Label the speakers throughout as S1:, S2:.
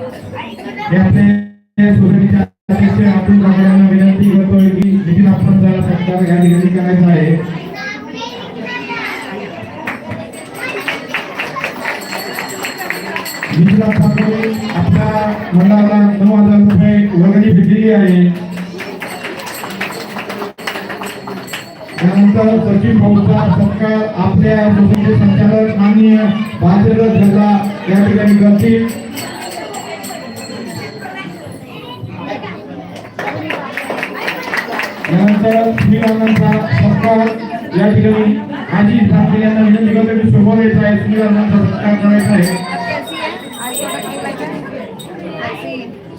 S1: हे आपले अध्यक्ष अतुल काकडे यांना विनंती करतोय की नितीन आपण जरा सत्कार या ठिकाणी करायचा आहे? नितीन आपल्या मंडळाला नऊ हजार रुपये आहे. त्यानंतर सचिन भाऊचा सत्कार आपल्या संचालक माननीय भाजप या ठिकाणी करतील. यानंतर श्रीरामांचा सत्कार. या ठिकाणी आजी ठाकरे यांना विनंती करतो की समोर यायचा आहे सत्कार करायचा आहे.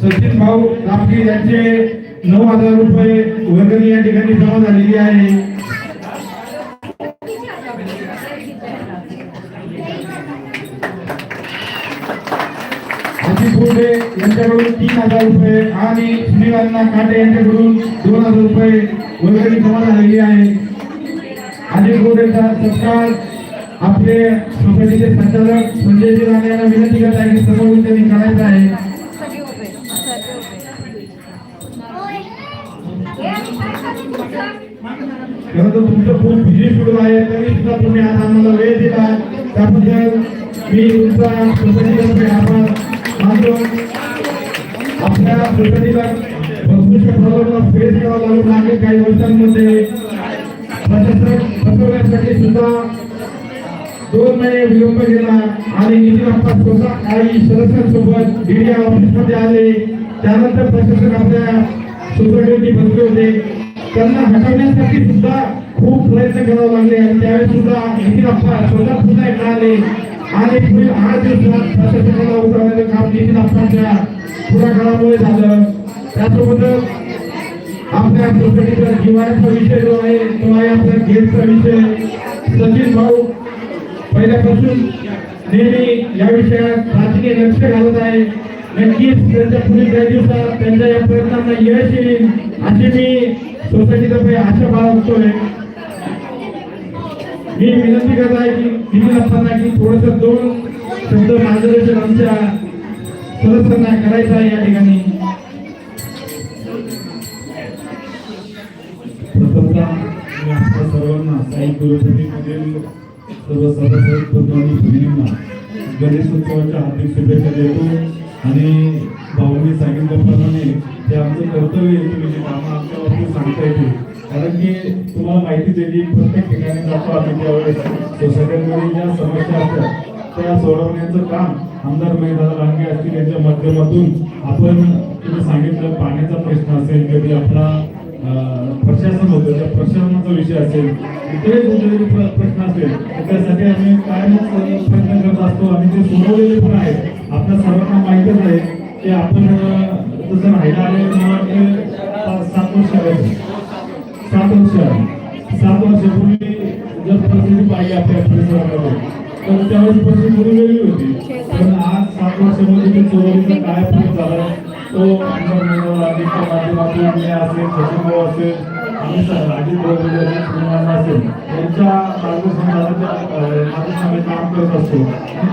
S1: सचिन भाऊ कापडी यांचे नऊ हजार रुपये वर्गणी या ठिकाणी जमा झालेली आहे. यांच्याकडून तीन हजार रुपये आणि श्रीरामनाथ काटे यांच्याकडून दोन हजार रुपये वर्गणी जमा झालेली आहे. अजित गोडेचा सत्कार आपले सोसायटीचे संचालक संजयजी राणे यांना विनंती करत आहे की समोर त्यांनी करायचं आहे. खरं तर तुमचं खूप बिझी शेड्यूल आहे तरी सुद्धा तुम्ही आज आम्हाला वेळ दिला त्याबद्दल मी तुमचा आभार मानतो. आपल्या सोसायटीला भरपूरशा प्रॉब्लेमला फेस करावा लागून लागेल. काही वर्षांमध्ये प्रशासक बसवण्यासाठी सुद्धा दोन महिने विलंब केला. आणि नितीन अप्पा स्वतः काही सदस्यांसोबत डीडी ऑफिसमध्ये आले. त्यानंतर प्रशासक आपल्या सोसायटीवरती बसले होते. त्यांना हटवण्यासाठी सुद्धा खूप प्रयत्न करावे लागले. आणि त्यावेळेस सुद्धा नितीन आप्पा स्वतः सुद्धा एकदा आले. आणि पुढील आठ दिवसात प्रशासनाला उतरवण्याचे काम नितीन अप्पांच्या पुढाकारामुळे झालं. त्यासोबतच आपल्या सोसायटीचा जिव्हाळ्याचा विषय जो आहे तो आहे आपल्या गेटचा विषय. सचिन भाऊ पहिल्यापासून नेहमी या विषयात राजकीय लक्ष घालत आहे. नक्कीच त्यांच्या पुढील काही दिवसात त्यांच्या या प्रयत्नांना यश येईल अशी मी सोसायटीतर्फे आशा बाळगतोय. मी विनंती करत आहे की नितीन असताना की थोडस दोन शब्द मार्गदर्शन आमच्या सदस्यांना करायचं आहे या ठिकाणी.
S2: सर्वांना साई सर्व आणि भगिनींना गणेशोत्सवाच्या हार्दिक शुभेच्छा देतो. आणि भाऊनी सांगितल्याप्रमाणे ते आमचं कर्तव्य आहे कामं आमच्या बाबतीत सांगता येते कारण की तुम्हाला माहिती दिली प्रत्येक ठिकाणी जातो आम्ही त्यावेळेस. सोसायट्यांमध्ये ज्या समस्या असतात. त्या सोडवण्याचं काम आमदार महिला लांगे असतील यांच्या माध्यमातून आपण तुम्ही सांगितलं पाण्याचा प्रश्न असेल कधी आपला प्रशासन होतं त्या प्रशासनाचा विषय असेल इतरही कुठलेही प्रश्न असेल तर त्यासाठी आम्ही कायमच प्रयत्न करत असतो. आणि ते सोडवलेले पण आहेत आपल्या सर्वांना माहीतच आहे की आपण अं, जसं राहायला आले मला सात वर्ष आहे सात वर्ष आहे परिस्थिती आपल्या परिसरामध्ये तर त्यावेळेस परिस्थिती थोडी वेगळी होती. पण आज सात वर्षामध्ये ते चोरीचा काय फरक झाला? तो आमच्या मंडळ आधीच्या माध्यमातून मी असेल सचिनभाऊ असेल आणि स- अजित भाऊ असेल असेल यांच्या मार्गदर्शनामध्ये माध्यमाने काम करत असतो.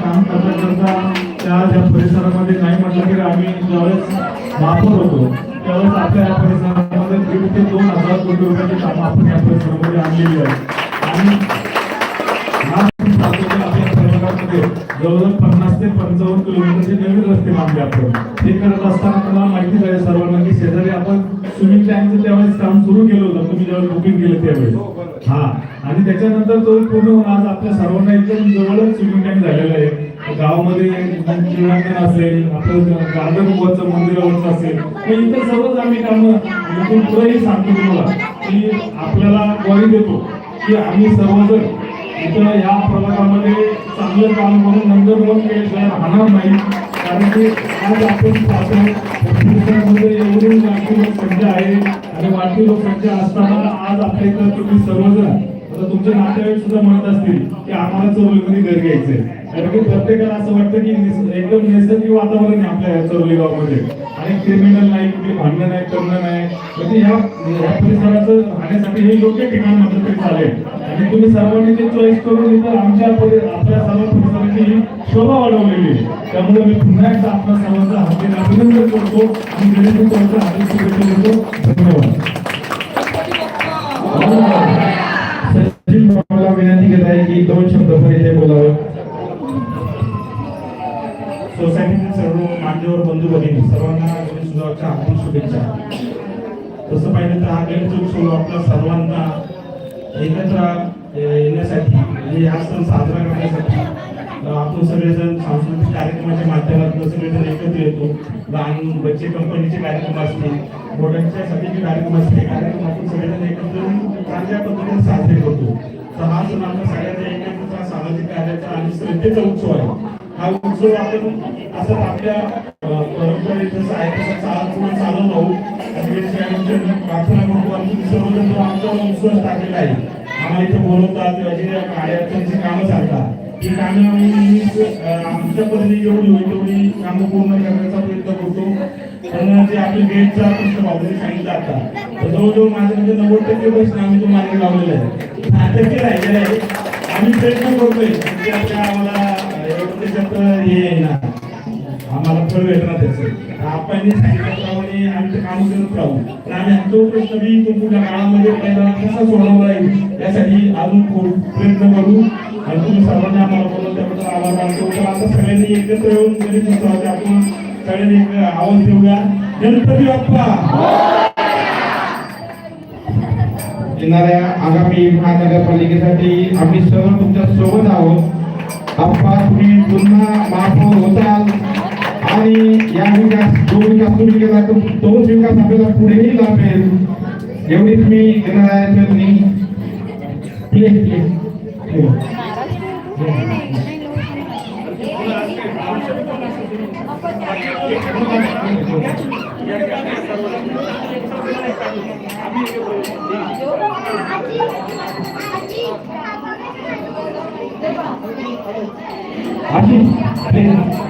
S2: काम करता करता त्या ज्या परिसरामध्ये नाही म्हटलं की आम्ही ज्यावेळेस वापर होतो त्यावेळेस आपल्या या परिसरामध्ये सुरू केलं होतं. तुम्ही ज्यावेळेस बुकिंग केलं त्यावेळेस. हा आणि त्याच्यानंतर तो पूर्ण होऊन आज आपल्या सर्वांना एकदम जवळच स्विमिंग टँक झालेलं आहे. गावामध्ये क्रीडांगण असेल आपलं गार्डन वरचं मंदिरावरचं असेल. तर इतर सर्वच आम्ही कामं इथून पुढेही सांगतो तुम्हाला की आपल्याला ग्वाही देतो की आम्ही सर्वजण इथं या प्रभागामध्ये चांगलं काम करून नंतर मग राहणार नाही. कारण की आज आपण पाहतो एवढी वाढती लोकसंख्या आहे आणि वाढती लोकसंख्या असताना आज आपल्या इथं तुम्ही सर्वजण आता तुमचे नातेवाईक सुद्धा म्हणत असतील की आम्हाला चौलीमध्ये घर घ्यायचंय कारण की प्रत्येकाला असं वाटतं की निस- एकदम नैसर्गिक वातावरण आहे आपल्या या चौली गावामध्ये आणि क्रिमिनल नाही कुठली भांडणं नाही करणं नाही म्हणजे ह्या ह्या परिसराचं राहण्यासाठी हे योग्य ठिकाण म्हटलं तरी चालेल आणि तुम्ही सर्वांनी ते चॉईस करून इथं आमच्या आपल्या सर्व परिसराची ही शोभा वाढवलेली आहे. त्यामुळे मी पुन्हा एकदा आपल्या सर्वांचा हार्दिक
S3: करतो आणि गणेश हार्दिक शुभेच्छा देतो. धन्यवाद.
S1: सचिन बाबाला विनंती करत आहे की दोन शब्द पण इथे बोलावे.
S3: सोसायटीतील सर्व मान्यवर बंधू भगिनी सर्वांना गणेश उत्सवाच्या हार्दिक शुभेच्छा. तसं पाहिलं तर हा गणेशोत्सव आपला सर्वांना एकत्र येण्यासाठी म्हणजे हा सण साजरा करण्यासाठी आपण सगळेजण सांस्कृतिक कार्यक्रमाच्या माध्यमातून सगळेजण एकत्र येतो. लहान बच्चे कंपनीचे कार्यक्रम असतील मोठ्यांच्यासाठीचे कार्यक्रम असते हे कार्यक्रम आपण सगळेजण एकत्र येऊन चांगल्या पद्धतीने साजरे करतो. तर हा सण आपल्या सगळ्यांचा एकमेकांचा सामाजिक कार्याचा आणि श्रद्धेचा उत्सव आहे. हा उत्सव आपण असं आपल्या अ, परंपरेत जसं आहे तसं चालत पुढे चालू राहू प्रार्थना करतो आणि सर्वजण आमचा उत्सव टाकलेला आहे. आम्हाला इथे बोलवतात किंवा जे अडचणीची कामं सांगतात ही कामं आम्ही नेहमीच आमच्या परीने जेवढी होईल तेवढी कामं पूर्ण करण्याचा प्रयत्न करतो. पण जे आपले गेटचा प्रश्न भाऊने सांगितला आता. तर जवळजवळ माझ्यामध्ये म्हणजे नव्वद टक्के प्रश्न आम्ही तो मार्ग लावलेला आहे दहा टक्के राहिलेला आहे आम्ही प्रयत्न करतोय की आपल्या आम्हाला एवढं त्याच्यात हे आहे ना आम्हाला फळ भेटणार त्याचं. आपण सांगितल्याप्रमाणे आम्ही ते काम करत राहू. पण आम्ही तो प्रश्न बी तो पुढच्या काळामध्ये पहिला कसा सोडवला येईल यासाठी अजून प्रयत्न करू. आणि तुम्ही सर्वांनी आम्हाला बोलून त्याबद्दल आभार मानतो तर आता सगळ्यांनी एकत्र येऊन गणेश आपण सगळ्यांनी एक आवाज देऊया. गणपती बाप्पा!
S1: येणाऱ्या आगामी महानगरपालिकेसाठी आम्ही सर्व तुमच्यासोबत आहोत. आप्पा तुम्ही पुन्हा महापौर होताल. आणि या विकास जो विकास तुम्ही केला तो तोच विकास आपल्याला पुढेही लाभेल. एवढीच मी येणाऱ्या प्लीज प्लीज. हो. Please Ashish please